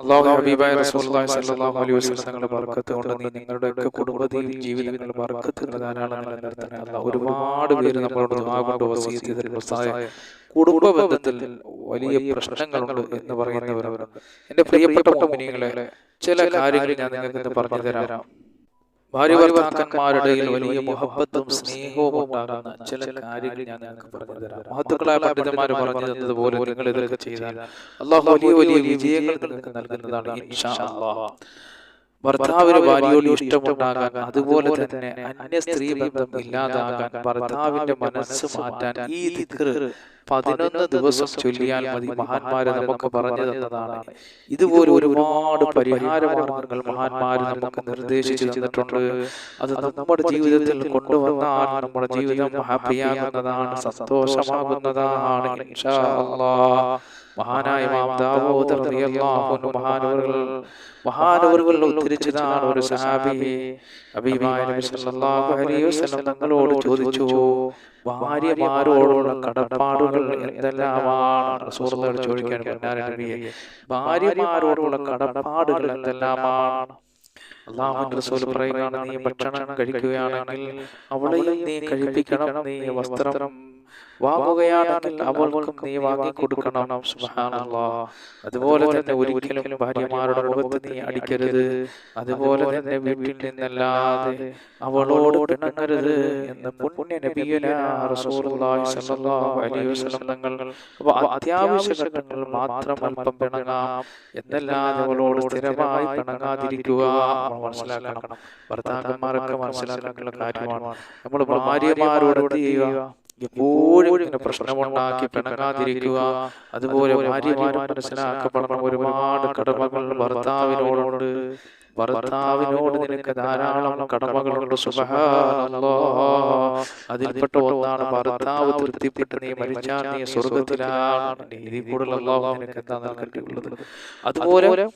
അള്ളാഹു ഹബീബായ റസൂലുള്ളാഹി സ്വല്ലല്ലാഹു അലൈഹി വസല്ലം തങ്ങളുടെ ബർക്കത്ത് കൊണ്ട് നീ നിങ്ങളുടെയൊക്കെ നിലനിർത്തണേ അല്ലാഹ് ഒരുപാട് പേര് നമ്മളോട് ദുആ കൊണ്ട് വസീയത്ത് ചെയ്തിട്ടുണ്ട് ഉസ്താദേ, കുടുംബ ബന്ധത്തിൽ വലിയ പ്രശ്നങ്ങളുണ്ട് എന്ന് പറയുന്നവരുണ്ട്. എന്റെ പ്രിയപ്പെട്ട മുഅ്മിനീങ്ങളെ ചില കാര്യങ്ങൾ ഞാൻ നിങ്ങൾക്ക് പറഞ്ഞു തരാം ഭാര്യ ഭർത്താക്കന്മാരുടെ വലിയ മുഹബത്തും സ്നേഹവും ഉണ്ടാകുന്ന ചില കാര്യങ്ങൾ ഞാൻ നിങ്ങൾക്ക് പറഞ്ഞു തരാം. മഹത്തുക്കളായ പണ്ഡിതന്മാർ പറഞ്ഞു തന്നതുപോലെ നിങ്ങൾ ഇതൊക്കെ ചെയ്താൽ അള്ളാഹു വലിയ വലിയ വിജയങ്ങൾ നിങ്ങൾക്ക് നൽകുന്നതാണ് ഇൻഷാ അല്ലാഹ്. ഭർത്താവിന് ഭാര്യയോട് ഇഷ്ടമുണ്ടാകാൻ അതുപോലെ തന്നെ അന്യ സ്ത്രീ ബന്ധം ഇല്ലാതാകാൻ ഭർത്താവിന്റെ മനസ്സ് മാറ്റാൻ ഈ ദിക്ർ പതിനൊന്ന് ദിവസം ചൊല്ലിയാൽ മതി മഹാന്മാര് നമുക്ക് പറഞ്ഞു തന്നതാണ് ഇതുപോലെ ഒരുപാട് പരിഹാര മാർഗങ്ങൾ മഹാന്മാര് നമുക്ക് നിർദ്ദേശിച്ചു തന്നിട്ടുണ്ട്. അത് നമ്മുടെ ജീവിതത്തിൽ കൊണ്ടുവന്നാൽ നമ്മുടെ ജീവിതം ഹാപ്പിയാകുന്നതാണ് സന്തോഷമാകുന്നതാണ് ഇൻഷാ അല്ലാഹ്. മഹാനായ മഹാനവറുകൾ മഹാനവറുകൾ ഉദ്ധരിച്ചതാണ് ഒരു സഹാബി. ഹബീബായ നബി സല്ലല്ലാഹു അലൈഹി വസല്ലം തങ്ങളോട് ചോദിച്ചു ഭാര്യമാരോടുള്ള കടപ്പാടുകൾ എന്തെല്ലാമാണ്? ചോദിക്കാൻ ഭാര്യമാരോടുള്ള കടപ്പാടുകൾ എന്തെല്ലാമാണ്? അള്ളാഹുവിന്റെ റസൂൽ പറയുകയാണ് നീ ഭക്ഷണം കഴിക്കുകയാണെങ്കിൽ അവളെയും നീ കഴിപ്പിക്കണം നീ വസ്ത്രം വാങ്ങുകയാണെങ്കിൽ അവൾക്കും നീ വാങ്ങിക്കൊടുക്കണം സുബ്ഹാനല്ലാഹ് അതുപോലെ തന്നെ ഒരിക്കലും ഭാര്യമാരുടെ മുഖത്ത് നീ അടിക്കരുത്. അതുപോലെ തന്നെ വീട്ടിൽ നിന്നല്ലാതെ അവളോട് ഇണങ്ങരുത് എന്ന് പുണ്യ തങ്ങൾ അപ്പോൾ അത്യാവശ്യ ഘട്ടങ്ങൾ മാത്രം അല്പം പിണങ്ങാം. എന്നല്ലാതെ അവളോട് സ്ഥിരമായി പിണങ്ങാതിരിക്കുക മനസ്സിലാക്കണം. ഭർത്താക്കന്മാരൊക്കെ മനസ്സിലാക്കാനുള്ള കാര്യമാണ്. നമ്മൾ ഭാര്യമാരോട് ചെയ്യുക? എപ്പോഴും ഇങ്ങനെ പ്രശ്നമുണ്ടാക്കി പിണങ്ങാതിരിക്കുക. അതുപോലെ ഭാര്യമാരും മനസ്സിലാക്കപ്പെടണം. ഒരുപാട് കടമകൾ ഭർത്താവിനോടുണ്ട്. ഭർത്താവിനോട് നിനക്ക് ധാരാളം കടമകളുണ്ട്. സുബ്ഹാനല്ലാഹ് അതിൽപ്പെട്ട ഒന്നാണ് ഭർത്താവ് തൃപ്തിപ്പെട്ട് നീ മരിച്ചാൽ നീ സ്വർഗത്തിലാണ്. ഇതിൽ കൂടുതൽ അള്ളാഹു നിനക്ക് എന്താ നൽകേണ്ടിയുള്ളത്? അതുപോലെ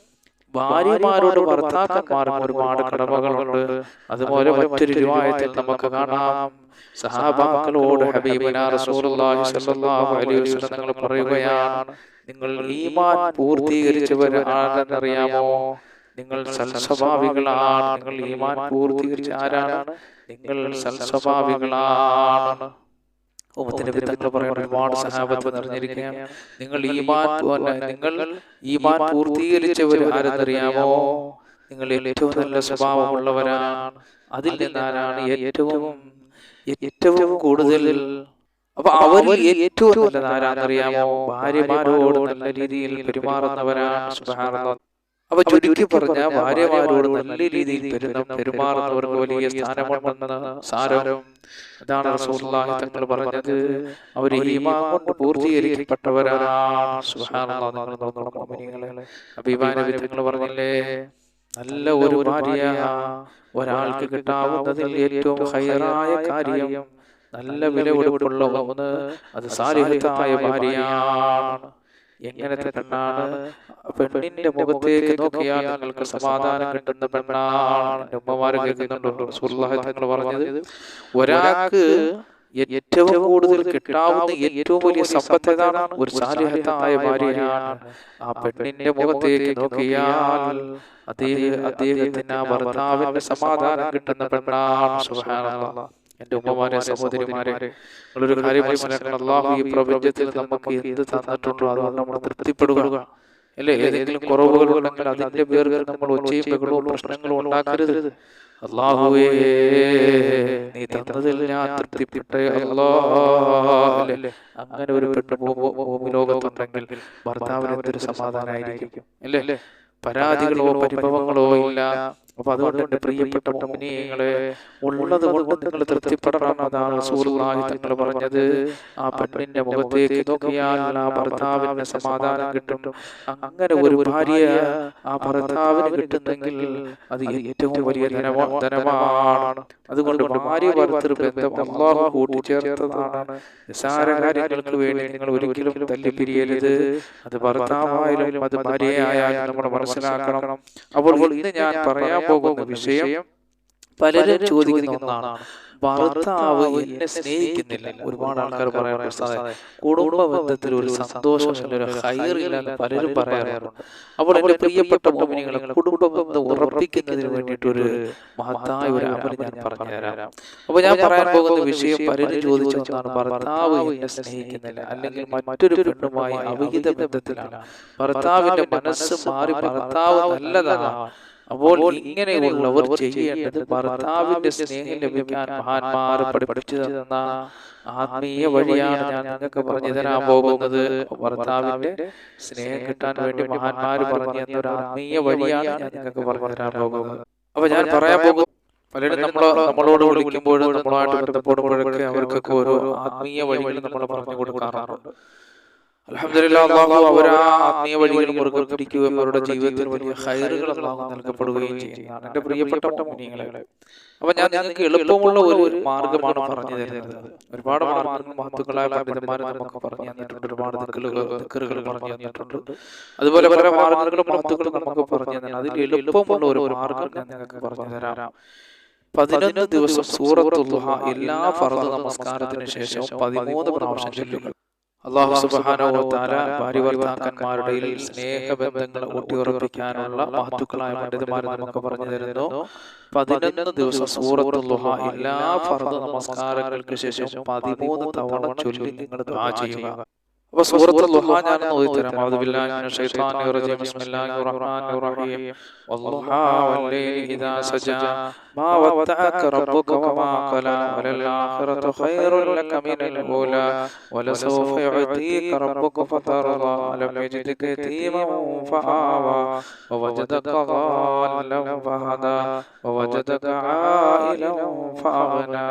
ഭാര്യമാരോട് ഭർത്താക്കന്മാരും ഒരുപാട് കടമകളുണ്ട്. അതുപോലെ മറ്റൊരു രൂപത്തിൽ നമുക്ക് കാണാം. സഹാബാക്കളോട് ഹബീബന റസൂലുള്ളാഹി സ്വല്ലല്ലാഹു അലൈഹി വസല്ലം നിങ്ങൾ പറയുകയാണ് നിങ്ങൾ ഈമാൻ പൂർത്തീകരിച്ചവരാണെന്നറിയാമോ നിങ്ങൾ സൽസ്വഭാവികളാണ്. നിങ്ങൾ ഈമാൻ പൂർത്തീകരിച്ച ആരാണ്? നിങ്ങൾ സൽസ്വഭാവികളാണ്. പറയുന്ന ഒരുപാട് സഹാബത്ത് നിറഞ്ഞിരിക്കുകയാണ്. നിങ്ങൾ ഈമാൻ നിങ്ങൾ ഈമാൻ പൂർത്തീകരിച്ചവർ ആരെന്നറിയാമോ? നിങ്ങൾ ഏറ്റവും നല്ല സ്വഭാവമുള്ളവരാണ്. അതിൽ നിന്നാണ് ഏറ്റവും ഏറ്റവും കൂടുതൽ അപ്പൊ അവരിൽ ഏറ്റവും നല്ലത് ആരാന്നറിയാമോ ഭാര്യമാരോട് നല്ല രീതിയിൽ പെരുമാറുന്നവരാണ് അപ്പൊ ചുരുക്കി പറഞ്ഞ ഭാര്യമാരോട് നല്ല രീതിയിൽ പെരുമാറുന്നവർക്ക് വലിയ സ്ഥാനമുണ്ടെന്ന് സാരം. അതാണ് റസൂലുള്ളാഹി തങ്ങൾ പറഞ്ഞത്. അവർ ഈമാൻ കൊണ്ട് പൂർത്തീകരിക്കപ്പെട്ടവരാണ് സുബ്ഹാനല്ലാഹ് വിധങ്ങൾ പറഞ്ഞില്ലേ? നല്ല ഒരു ഭാര്യ ഒരാൾക്ക് കിട്ടാവുന്നതിൽ ഏറ്റവും ഹൈറായ കാര്യം നല്ല വില കൊടുപ്പുള്ള ഒന്ന് അത് സാലിഹത്തായ ഭാര്യയാണ്. എങ്ങനത്തെ പെണ്ണാണ്? പെണ്ണിന്റെ മുഖത്തേക്ക് നോക്കിയാൽ നിങ്ങൾക്ക് സമാധാനം കിട്ടുന്ന പെണ്ണാണ്. ഉമ്മമാര് കേൾക്കുന്നുണ്ടോ തങ്ങൾ പറഞ്ഞത് ഒരാൾക്ക് ഏറ്റവും കൂടുതൽ കിട്ടാവുന്ന ഏറ്റവും വലിയ സമ്പത്ത് ഏതാണ് ഒരു സാലിഹത്തായ ഭാര്യയാണ്. ആ പെണ്ണിന്റെ മുഖത്തേക്ക് നോക്കിയാൽ അദ്ദേഹം അദ്ദേഹത്തിന് ആ ഭർത്താവിന്റെ സമാധാനം കിട്ടുന്ന പെണ്ണാണ് സുബ്ഹാനല്ലാഹ്. എന്റെ ഉമ്മമാരെ സഹോദരിമാരെ നിങ്ങളൊരു കാര്യം മനസ്സിലാക്കണം. അള്ളാഹു ഈ പ്രപഞ്ചത്തിൽ നമുക്ക് എന്ത് തന്നിട്ടുണ്ടോ അതുകൊണ്ട് നമ്മൾ തൃപ്തിപ്പെടുക. അല്ലേ? ഏതെങ്കിലും കുറവുകൾ ഉണ്ടെങ്കിൽ അതിന്റെ പേർക്ക് നമ്മൾ ഒച്ചയും ബഹളവും പ്രശ്നങ്ങളും ഉണ്ടാക്കരുത്. അള്ളാഹുവേ നീ തന്നതിൽ ഞാൻ തൃപ്തിപ്പെട്ടേ. അല്ലാ അങ്ങനെ ഒരു ഭൂമി ലോകത്തുണ്ടെങ്കിൽ ഭർത്താവിന് എന്തൊരു സമാധാനമായിരിക്കും അല്ലേ? പരാതികളോ പരിഭവങ്ങളോ ഇല്ല. അപ്പൊ അതുകൊണ്ട് പ്രിയപ്പെട്ട മോമിനിയങ്ങളെ ഉള്ളത് കൊണ്ട് നിങ്ങൾ തൃപ്തിപ്പെടണം സൂറുനായി തങ്ങൾ പറഞ്ഞത്. ആ പെണ്ണിന്റെ മുഖത്തേക്ക് നോക്കിയാൽ ആ ഭർത്താവിന് സമാധാനം കിട്ടും. അങ്ങനെ ഒരു ഭാര്യ ആ ഭർത്താവിന് കിട്ടുന്നെങ്കിൽ അത് ഏറ്റവും വലിയ ധനമാ ധനമാണ് അതുകൊണ്ട് ഭാര്യ ഭർത്തൃ ബന്ധം അള്ളാഹു കൂട്ടിച്ചേർത്തതാണ്. നിസാര കാര്യങ്ങൾക്ക് വേണ്ടി നിങ്ങൾ ഒരിക്കലും തല്ലിപ്പിരിയരുത്. അത് ഭർത്താവായാലും അത് ഭാര്യയായാലും നമ്മൾ മനസ്സിലാക്കണം. അപ്പോൾ ഇന്ന് ഞാൻ പറയാൻ പോകുന്ന വിഷയം പലരും ചോദിക്കുന്ന ഒന്നാണ്. ഭർത്താവ് എന്നെ സ്നേഹിക്കുന്നില്ല. ഒരുപാട് ആൾക്കാർ പറയാറുണ്ട് കുടുംബ ബന്ധത്തിൽ ഒരു സന്തോഷമില്ല ഒരു ഹൈറില്ല പലരും പറയാറുണ്ട്. അപ്പോൾ എന്റെ പ്രിയപ്പെട്ട മോമിനികളെ കുടുംബ ബന്ധം ഉറപ്പിക്കുന്നതിന് വേണ്ടിയിട്ട് ഒരു മഹത്തായ ഒരു അമൽ ഞാൻ പറഞ്ഞു തരാം അപ്പൊ ഞാൻ പറയാൻ പോകുന്ന വിഷയം പലരും ചോദിച്ചു ഒന്നാണ് ഭർത്താവ് എന്നെ സ്നേഹിക്കുന്നില്ല. അല്ലെങ്കിൽ മറ്റൊരു പെണ്ണുമായി അവിഹിത ബന്ധത്തിലാണ് ഭർത്താവിന്റെ മനസ്സ് മാറി ഭർത്താവ് നല്ലതാണ്. അപ്പോൾ ഇങ്ങനെയുള്ളവർ ചെയ്യേണ്ടത് ഭർത്താവിന്റെ സ്നേഹം ലഭിക്കാൻ മഹാന്മാർ പഠിപ്പിച്ചു തന്ന ആത്മീയ വഴിയാണ് ഞാൻ നിങ്ങൾക്ക് പറഞ്ഞു തരാൻ പോകുന്നത്. ഭർത്താവിന്റെ സ്നേഹം കിട്ടാൻ വേണ്ടി മഹാന്മാർ പറഞ്ഞു തന്ന ഒരു ആത്മീയ വഴിയാണ് ഞാൻ നിങ്ങൾക്ക് പറഞ്ഞു തരാൻ പോകുന്നത്. അപ്പൊ ഞാൻ പറയാൻ പോകുന്നത് പലരും നമ്മൾ നമ്മളോട് വിളിക്കുമ്പോഴും നമ്മളായിട്ട് ബന്ധപ്പെടുമ്പോഴൊക്കെ അവർക്കൊക്കെ ഓരോ ആത്മീയ വഴികൾ നമ്മൾ പറഞ്ഞു കൊടുക്കാറുണ്ട്. അലഹമില്ലാഹു അവർ അവരാ ആത്മീയ വഴികൾ മുറുകെ പിടിക്കുകയും അവരുടെ ജീവിതത്തിൽ വലിയ ഹൈറുകൾ അള്ളാഹു നൽകപ്പെടുകയും ചെയ്യുന്നതാണ്. എന്റെ പ്രിയപ്പെട്ട മുനികളെ അപ്പൊ ഞാൻ നിങ്ങൾക്ക് എളുപ്പമുള്ള ഒരു മാർഗമാണ് പറഞ്ഞു തരുന്നത്. ഒരുപാട് മാർഗങ്ങൾ മഹത്തുക്കളായ പണ്ഡിതന്മാർ നമുക്ക് പറഞ്ഞു തന്നിട്ടുണ്ട്. ഒരുപാട് ദിക്കറുകൾ പറഞ്ഞു തന്നിട്ടുണ്ട്. അതുപോലെ പല മാർഗങ്ങളും മഹത്തുക്കൾ നമുക്ക് പറഞ്ഞു തന്നെ അതിൽ എളുപ്പമുള്ള ഒരു മാർഗം ഞാൻ നിങ്ങൾക്ക് പറഞ്ഞു തരാം. പതിനൊന്ന് ദിവസം സൂറത്തുള്ള എല്ലാ ഫർദ് നമസ്കാരത്തിന് ശേഷം പതിമൂന്ന് പ്രാവശ്യം ചൊല്ലുക. അള്ളാഹു സുബാനോത്താല ഭാര്യവർത്താക്കന്മാരുടെ സ്നേഹബന്ധങ്ങൾ ഊട്ടിയുറപ്പിക്കാനുള്ള മഹത്തുക്കളായ പണ്ഡിതന്മാരെ നമുക്ക് പറഞ്ഞു തരുന്നു. പതിനൊന്ന് ദിവസം സൂറത്തുള്ള എല്ലാ ഫർദ് നമസ്കാരങ്ങൾക്ക് ശേഷം പതിമൂന്ന് തവണ ചൊല്ലി നിങ്ങൾ ചെയ്യുക. അപ്പൊ സൂറത്തുൽ ദുഹാ ഞാൻ ഓതി തരാം അഊദു ബില്ലാഹി മിനശ് ശൈത്വാനിർ റജീം ബിസ്മില്ലാഹിർ റഹ്മാനിർ റഹീം വദ്ദുഹാ വല്ലൈലി ഇദാ സജാ മാ വദ്ദഅക റബ്ബുക വമാ ഖലാ വലൽ ആഖിറതു ഖൈറുൻ ലക മിനൽ ഊലാ വലസൗഫ യുഅതീക റബ്ബുക ഫതർദാ ലം യജിദ്ക യതീമൻ ഫആവാ ووجدك ضالا فهدى ووجدك عائلا فأغنى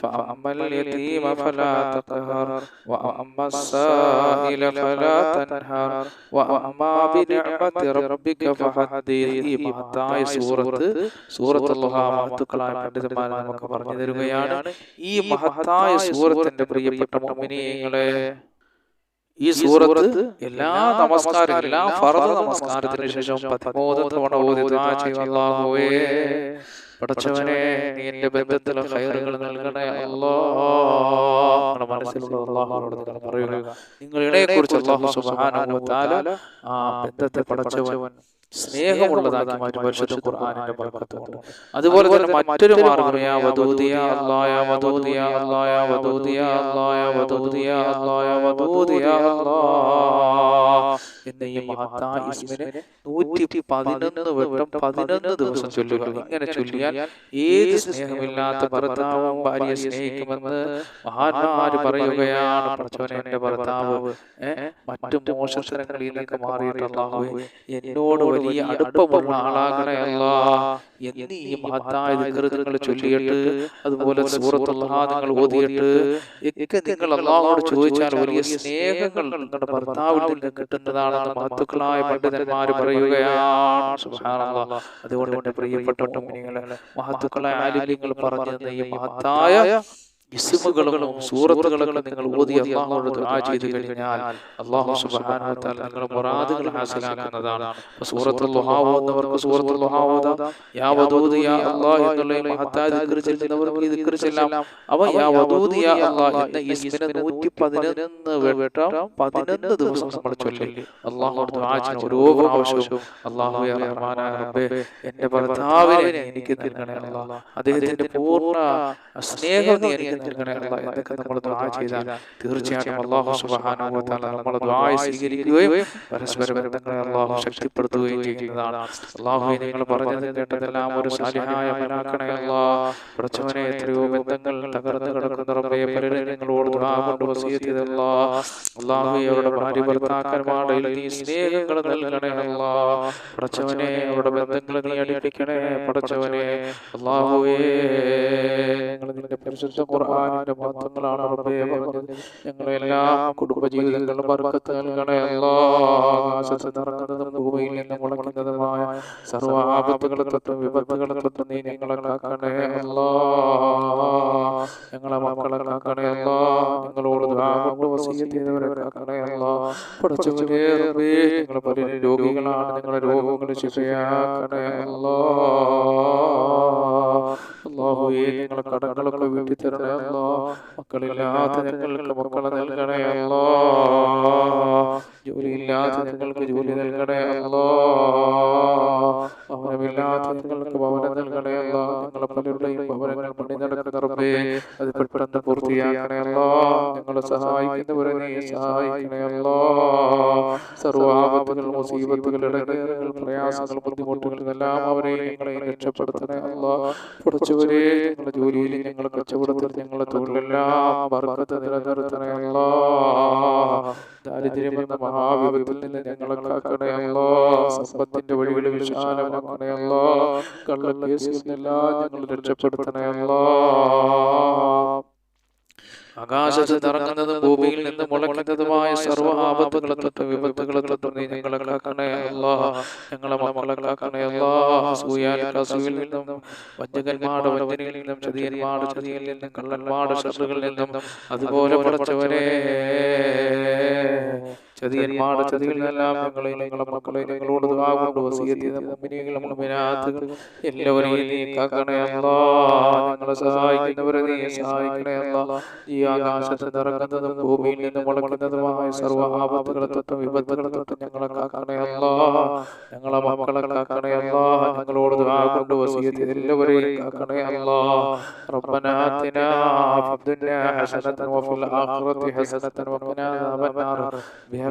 فأما اليتيم فلا تقهر وأما السائل فلا تنهر وأما بنعمة ربك فحدث ഈ മഹത്തായ സൂറത്ത് സൂറത്തുള്ള മഹത്തുക്കളായ പണ്ഡിതന്മാരെ നമുക്ക് പറഞ്ഞു തരുകയാണ് ഈ മഹത്തായ സൂറത്തിന്റെ പ്രിയപ്പെട്ട മോമിനിയങ്ങളെ ഈ സൂറത്ത് എല്ലാ നമസ്കാരം എല്ലാ ഫറദ് നമസ്കാരത്തിന് ശേഷം പതിമൂന്ന് തവണ ഓതി ദുആ ചെയ്യുള്ളാഹുവേ പടച്ചവനെ നീ എന്റെ ബന്ധത്തിൽ ഖൈറുകൾ നൽകണേ അല്ലാ. മനസ്സിലുള്ള നിങ്ങൾ പറയുക. നിങ്ങളുടെ കുറിച്ച് വ തആല ആ ബന്ധത്തെ പടച്ചവൻ സ്നേഹമുള്ളതാക്കി മാറ്റി പരിശുദ്ധ ഖുർആനിന്റെ ബർക്കത്തുകൊണ്ട് അതുപോലെ തന്നെ മറ്റൊരു മാർഗം വദൂദിയ വദൂദിയ വദൂദിയ വദൂദിയ വദൂദിയ അല്ലാഹ എന്ന ഈ മഹത്തായ ഇസ്മിനെ നൂറ്റി പതിനൊന്ന് വട്ടം പതിനൊന്ന് ദിവസം ചൊല്ലുക. ഇങ്ങനെ ചൊല്ലിയാൽ ഏത് സ്നേഹമില്ലാത്ത ഭർത്താവും ഭാര്യ സ്നേഹിക്കുമെന്ന് മഹാന്മാര് പറയുകയാണ് എന്റെ ഭർത്താവ്. മറ്റു മോശത്തരങ്ങളിൽ നിന്നൊക്കെ മാറിയിട്ടുള്ള എന്നോട് വലിയ അടുപ്പമുള്ള ആളാകണേ അല്ലാ. എന്ന് മഹത്തായ ചൊല്ലിയിട്ട് അതുപോലെ സൂറത്തുള്ള നിങ്ങൾ ഓതിയിട്ട് ഒക്കെ നിങ്ങൾ അള്ളാഹോട് ചോദിച്ചാൽ വലിയ സ്നേഹങ്ങൾ നിങ്ങളുടെ ഭർത്താവിൽ നിന്ന് കിട്ടുന്നതാണെന്ന് മഹത്തുക്കളായ പണ്ഡിതന്മാർ പറയുകയാണ്. അതുകൊണ്ട് എന്റെ പ്രിയപ്പെട്ട മഹത്തുക്കളായ ആലിംഗങ്ങൾ പറഞ്ഞു ഈ മഹത്തായ ഇസ്മുകളും സൂറത്തുകളും നിങ്ങൾ ഓതി അള്ളാഹുവോട് ദുആ ചെയ്തു കഴിഞ്ഞാൽ അള്ളാഹു സുബ്ഹാനഹു വ തആല നിങ്ങളുടെ മുറാദുകൾ ഹാസിലാക്കുന്നതാണ്. സൂറത്തുൽ ദുഹാ ഓതുന്നവർക്ക് സൂറത്തുൽ ദുഹാ ഓതാം. യാ വദൂദ് യാ അല്ലാഹ് എന്നുള്ള മഹത്തായ ദിക്ർ ചെല്ലുന്നവർക്ക് ഈ ദിക്ർ ചെല്ലാം. അവ യാ വദൂദ് യാ അല്ലാഹ് എന്ന ഇസ്മിനെ 111 വട്ടം 11 ദിവസം നമ്മൾ ചൊല്ലി. അള്ളാഹുവോട് ദുആ ചെയ്യുന്ന ഓരോ പ്രാവശ്യവും അല്ലാഹു യാ റഹ്മാനായ റബ്ബേ എന്റെ ഭർത്താവിനെ എനിക്ക് നൽകണേ അല്ലാഹ് അദ്ദേഹത്തിന്റെ പൂർണ സ്നേഹം നീ എനിക്ക് നൽകണേ അല്ലാ നമ്മൾ ചെയ്താൽ തീർച്ചയായിട്ടും സ്വീകരിക്കുകയും പരസ്പര ബന്ധങ്ങളെ ശക്തിപ്പെടുത്തുകയും ചെയ്യുന്നതാണ് നിങ്ങൾ പറഞ്ഞത് കേട്ടതെല്ലാം ഒരു സാലിഹായ മലാക്കണേ അല്ലാ പ്രച്ചവനെ എത്രയോ ബന്ധങ്ങൾ തകർന്നു കിടക്കുന്ന റബ്ബേ പലരും നിങ്ങളോട് ദുആ കൊണ്ട് വസിയത്ത് ചെയ്തല്ലാ അല്ലാഹു അവരുടെ ഭാര്യ ഭർത്താക്കന്മാരുടെ നീ സ്നേഹങ്ങൾ നൽകണേ അല്ലാ. പ്രച്ചവനെ അവരുടെ ബന്ധങ്ങൾ നീ അടിപ്പിക്കണേ പടച്ചവനെ നിങ്ങൾ നിന്റെ പരിശുദ്ധ ഖുർആനിന്റെ മഹത്വങ്ങളാണ് റബ്ബേ പറഞ്ഞത് ഞങ്ങളെല്ലാം കുടുംബജീവിതങ്ങളിലും ബർക്കത്ത് നൽകണേ. അല്ലാ ആകാശത്ത് നിറങ്ങുന്നതും ഭൂമിയിൽ നിന്ന് മുളയ്ക്കുന്നതുമായ സർവ ആപത്തുകളെ തൊട്ടും വിപത്തുകളെ തൊട്ടും നീ ഞങ്ങളെ കാക്കണേ. അല്ലാ ഞങ്ങളെ മക്കളെ കാക്കണേ. അല്ലാ ഞങ്ങളോട് കൊണ്ട് വസിയത്ത് ചെയ്തവരെ കാക്കണേ. അല്ലാ പഠിച്ചവരെ റബ്ബേ ഞങ്ങൾ പലരും രോഗികളാണ്. ഞങ്ങളെ രോഗങ്ങൾ ശിക്ഷയാക്കണേ. അല്ലാ അള്ളാഹുവേ ഞങ്ങളെ കടങ്ങളൊക്കെ വീട്ടി തരണേ അല്ലാ. മക്കളില്ലാത്ത ഞങ്ങൾക്ക് മക്കളെ നൽകണേ അല്ലാ. ജോലിയില്ലാത്ത ഞങ്ങൾക്ക് ജോലി നൽകണേ അല്ലാ. ഭവനമില്ലാത്ത ഞങ്ങൾക്ക് സഹായിക്കണേ സർവാപത്തുകൾ മുസീബത്തുകൾ പ്രയാസങ്ങൾ ബുദ്ധിമുട്ടുകൾ എല്ലാം രക്ഷപ്പെടുത്തണേ ഞങ്ങളുടെ ജോലിയിൽ ഞങ്ങളെ കച്ചവടത്തിൽ ഞങ്ങളെ തൊഴിലെല്ലാം ബർക്കത്ത് നിലനിർത്തണേ അല്ലാ. ദാരിദ്ര്യം എന്ന മഹാവിപത്തിൽ നിന്ന് ഞങ്ങളെ കാക്കണേ സമ്പത്തിന്റെ സമ്പത്തിന്റെ വഴികൾ വിശാലമാക്കണേ അല്ലാ കള്ളക്കേസിൽ നിന്നെല്ലാം ഞങ്ങൾ രക്ഷപ്പെടുത്തണേ അല്ലാ. ആകാശത്ത് നിറങ്ങുന്നതും ഭൂമിയിൽ നിന്ന് മുളയ്ക്കുന്നതുമായ സർവ ആപത്തുകളെ തൊട്ട് വിപത്തുകളെ തൊട്ട് നീ ഞങ്ങളെ കാക്കണേ ഞങ്ങളെ മക്കളെ അസൂയിൽ നിന്നും വഞ്ചകന്മാരുടെ വഞ്ചനയിൽ നിന്നും ചതിയന്മാരുടെ ചതിയിൽ നിന്നും കള്ളന്മാരുടെ ഷറുകളിൽ നിന്നും അതുപോലെ പഠിച്ചവരെ ചതിയന്മാരുടെ ചതികളിൽ നിന്നെല്ലാം ഞങ്ങളെ ഞങ്ങളെ മക്കളെ ഞങ്ങളോട് കൊണ്ട് വസീയത്ത് മുമ്പിനെയും മുമ്പിനാത്തുകൾ എല്ലാവരെയും നീ കാക്കണേ അല്ലാ ഞങ്ങളെ സഹായിക്കുന്നവരെ നീ സഹായിക്കണേ അല്ലാ ഈ ആകാശത്ത് നിറങ്ങുന്നതും ഭൂമിയിൽ നിന്ന് മുളക്കുന്നതുമായ സർവ്വ ആപത്തുകളെ തൊട്ടും വിപത്തുകളെ തൊട്ടും ഞങ്ങളെ കാക്കണേ അല്ലാ ഞങ്ങളെ മക്കളെ കാക്കണേ അല്ലാ ഞങ്ങളോട് കൊണ്ട് വസീയത്ത് എല്ലാവരെയും കാക്കണേ അല്ലാ ربنا آتنا في الدنيا حسنة وفي الآخرة حسنة وقنا عذاب النار